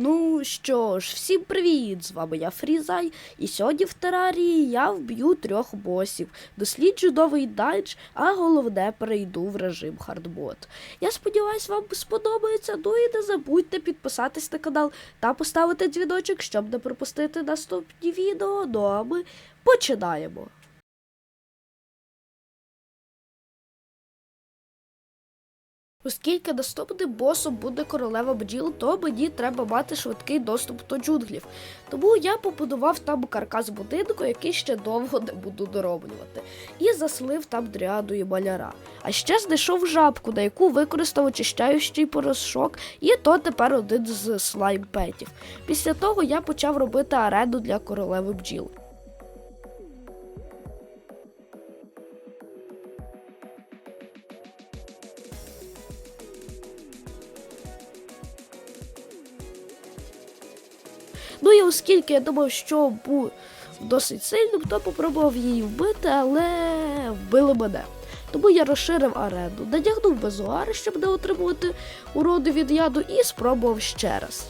Ну що ж, всім привіт! З вами я Фрізай, і сьогодні в терарії я вб'ю трьох босів, досліджу новий данж, а головне перейду в режим хардбот. Я сподіваюсь, вам сподобається. Ну і не забудьте підписатись на канал та поставити дзвіночок, щоб не пропустити наступні відео. Ну а ми починаємо. Оскільки наступним босом буде королева бджіл, то мені треба мати швидкий доступ до джунглів. Тому я побудував там каркас будинку, який ще довго не буду дороблювати, і заслив там дріаду і маляра. А ще знайшов жабку, на яку використав очищаючий порошок, і то тепер один з слайм-петів. Після того я почав робити арену для королеви бджіл. Ну і оскільки я думав, що був досить сильним, то попробував її вбити, але вбили мене. Тому я розширив арену, надягнув безуар, щоб не отримувати уроди від яду, і спробував ще раз.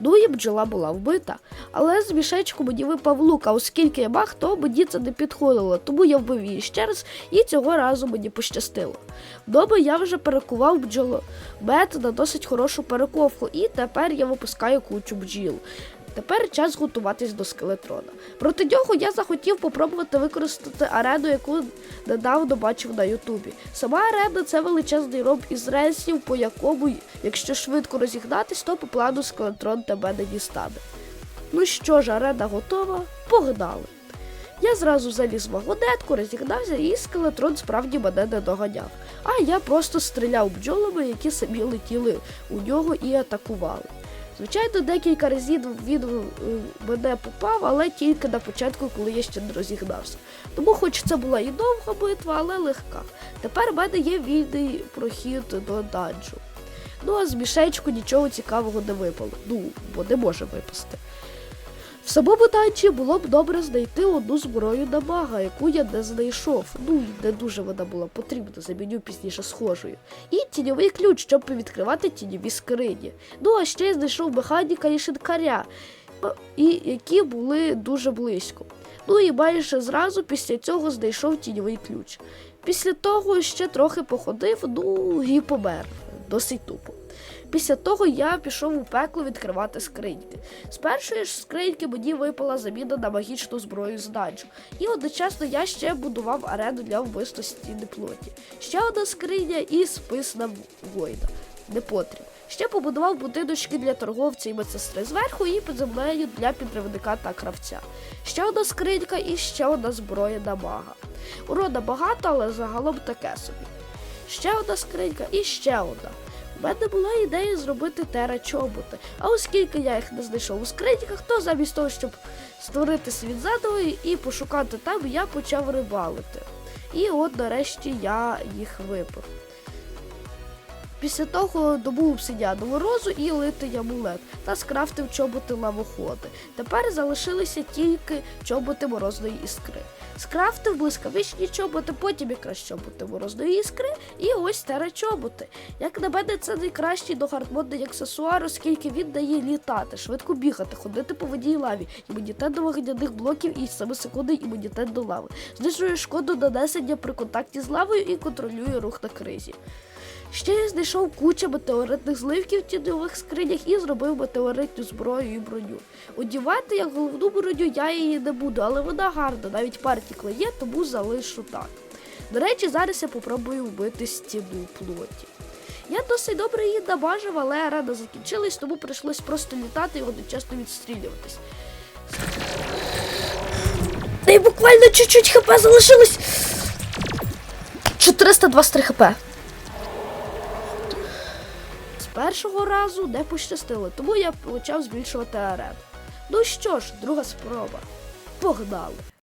Ну і бджола була вбита. Але з мішечку мені випав лук, а оскільки я бах, то мені це не підходило, тому я вбив її ще раз, і цього разу мені пощастило. Вдома я вже перекував бджоломет на досить хорошу перековку, і тепер я випускаю кучу бджіл. Тепер час готуватись до скелетрона. Проти нього я захотів попробувати використати арену, яку недавно бачив на Ютубі. Сама арена це величезний роб із рельсів, по якому, якщо швидко розігнатись, то по плану скелетрон тебе не дістане. Ну що ж, арена готова, погнали. Я зразу заліз в вагонетку, розігнався, і скелетрон справді мене не доганяв. А я просто стріляв бджолами, які самі летіли у нього і атакували. Звичайно, декілька разів він е, мене попав, але тільки на початку, коли я ще не розігнався. Тому, хоч це була і довга битва, але легка. Тепер в мене є вільний прохід до данжу. Ну а з мішечку нічого цікавого не випало. Ну, бо не може випасти. В самому танчі було б добре знайти одну зброю на мага, яку я не знайшов. Ну і не дуже вона була потрібна, заміню пізніше схожою. І тіньовий ключ, щоб відкривати тіньові скрині. Ну а ще я знайшов механіка і шинкаря, і які були дуже близько. Ну і майже зразу після цього знайшов тіньовий ключ. Після того ще трохи походив, ну і помер. Досить тупо. Після того я пішов у пекло відкривати скриньки. З першої ж скриньки мені випала заміна на магічну зброю з данжу. І одночасно я ще будував арену для вбивства стіни плоті. Ще одна скриня і спис на воїна. Не потріб. Ще побудував будиночки для торговця і медсестри зверху і під землею для підривника та кравця. Ще одна скринька і ще одна зброя на мага. Урода багато, але загалом таке собі. Ще одна скринька і ще одна. Мене була ідея зробити тера чоботи, а оскільки я їх не знайшов у скриньках, то замість того, щоб створити світ заново і пошукати там, я почав рибалити. І от нарешті я їх випив. Після того добув обсидіанову розу і литий амулет та скрафтив чоботи лавоходи. Тепер залишилися тільки чоботи морозної іскри. Скрафтив блискавичні чоботи, потім якраз чоботи морозної іскри, і ось тера чоботи. Як на мене, це найкращий догардмодний аксесуар, оскільки він дає літати, швидко бігати, ходити по воді і лаві, імунітет до вогняних блоків і 7 секундний імунітет до лави. Знижує шкоду нанесення при контакті з лавою і контролює рух на кризі. Ще я знайшов кучу метеоритних зливків в тіньових скринях і зробив метеоритну зброю і броню. Одівати як головну броню я її не буду, але вона гарна, навіть партікла є, тому залишу так. До речі, зараз я попробую вбити стіну плоті. Я досить добре її набажив, але арена закінчилась, тому прийшлось просто літати і одночасно відстрілюватись. Та й буквально чуть-чуть хп залишилось. 423 хп. Першого разу не пощастило, тому я почав збільшувати арену. Ну що ж, друга спроба. Погнали!